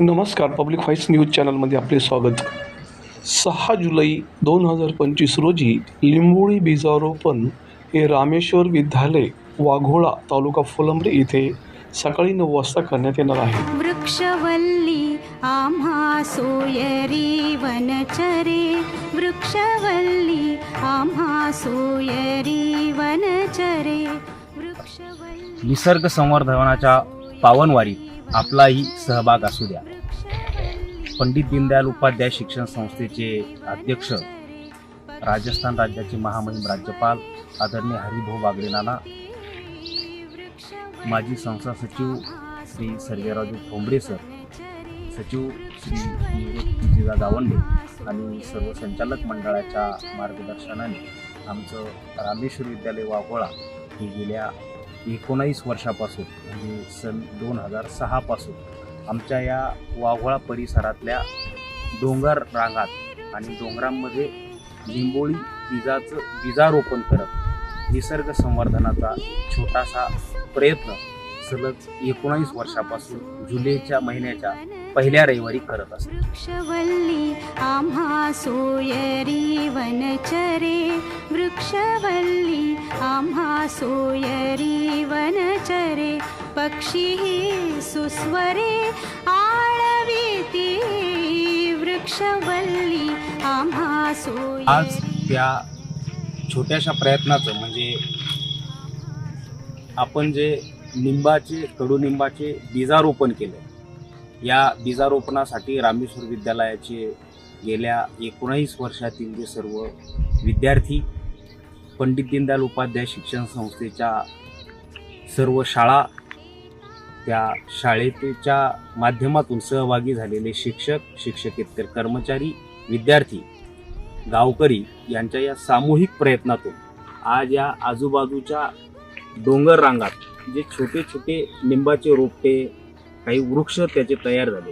नमस्कार public voice news चॅनलमध्ये आपले स्वागत. सहा जुलै दोन हजार पंचवीस रोजी लिंबोळी बीजारोपण हे रामेश्वर विद्यालय वाघोळा तालुका फुलंब्री येथे सकाळी नऊ वाजता करण्यात येणार आहे. वृक्षवल्ली आम्हा सोयरी वनचरे. वृक्षवल्ली आम्हा सोयरी वनचरे. वृक्षवल्ली निसर्ग संवर्धनाच्या पावनवारीत आपलाही सहभाग असू द्या. पंडित दीनदयाल उपाध्याय शिक्षण संस्थेचे अध्यक्ष राजस्थान राज्याचे महामहिम राज्यपाल आदरणीय हरिभाऊ बागडे नाना माजी संस्था सचिव श्री सर्गेराजू ठोंबरे सर सचिव श्री निवृत्ती जिजा गावंडे आणि सर्व संचालक मंडळाच्या मार्गदर्शनाने आमचं रामेश्वर विद्यालय वाघोळा हे गेल्या एकोणावीस वर्षापासून म्हणजे सन दोन हजार सहापासून आमच्या या वाघोळा परिसरातल्या डोंगर रांगात आणि डोंगरांमध्ये लिंबोळी बीजाचं बीजारोपण करत निसर्ग संवर्धनाचा छोटासा प्रयत्न सलग एकोणावीस वर्षापासून जुलैच्या महिन्याच्या पहिल्या रविवारी करत असतो. वृक्षवल्ली आम्हा सोयरी वनचरे. वृक्षवल्ली आम्हा सोयरी वनचरे. पक्षी सुस्वरे आळवीती वृक्षवल्ली आम्हा सोय आज त्या छोट्याशा प्रयत्नाचं म्हणजे आपण जे लिंबाचे कडुनिंबाचे बीजारोपण केले या बीजारोपणासाठी रामेश्वर विद्यालयाचे गेल्या एकोणावीस वर्षातील जे सर्व विद्यार्थी पंडित दीनदयाल उपाध्याय शिक्षण संस्थेच्या सर्व शाळा त्या शाळेच्या माध्यमातून सहभागी झालेले शिक्षक शिक्षकेतर कर्मचारी विद्यार्थी गावकरी यांच्या या सामूहिक प्रयत्नातून आज या आजूबाजूच्या डोंगर रांगात जे छोटे छोटे लिंबाचे रोपटे काही वृक्ष त्याचे तयार झाले.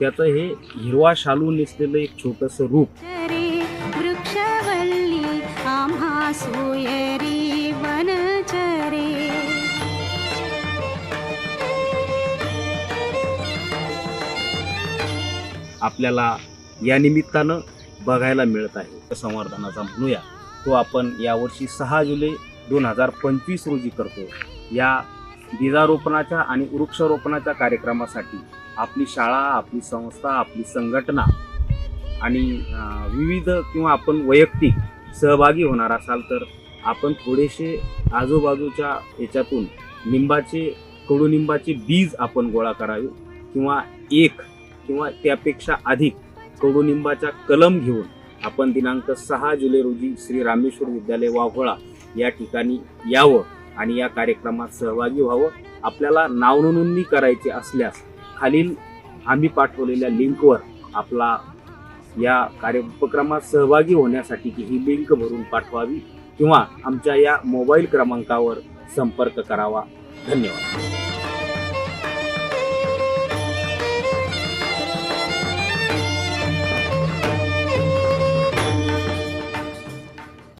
त्याचं हे हिरवा शालू नेसलेलं एक छोटंसं रूप. आपल्याला या निमित्तानं बघायला मिळत आहे. संवर्धनाचा म्हणूया तो आपण यावर्षी सहा जुलै दोन हजार पंचवीस रोजी करतो. या बीजारोपणाच्या आणि वृक्षारोपणाच्या कार्यक्रमासाठी आपली शाळा आपली संस्था आपली संघटना आणि विविध किंवा आपण वैयक्तिक सहभागी होणार असाल तर आपण थोडेसे आजूबाजूच्या याच्यातून लिंबाचे कडुनिंबाचे बीज आपण गोळा करावे किंवा एक किंवा त्यापेक्षा अधिक कडुनिंबाचा कलम घेऊन आपण दिनांक सहा जुलै रोजी श्री रामेश्वर विद्यालय वाघोळा या ठिकाणी यावं आणि या कार्यक्रमात सहभागी व्हावं. आपल्याला नावनोंदणी करायची असल्यास खालील आम्ही पाठवलेल्या लिंकवर आपला या कार्य उपक्रमात सहभागी होण्यासाठी ही लिंक भरून पाठवावी किंवा आमच्या या मोबाईल क्रमांकावर संपर्क करावा. धन्यवाद.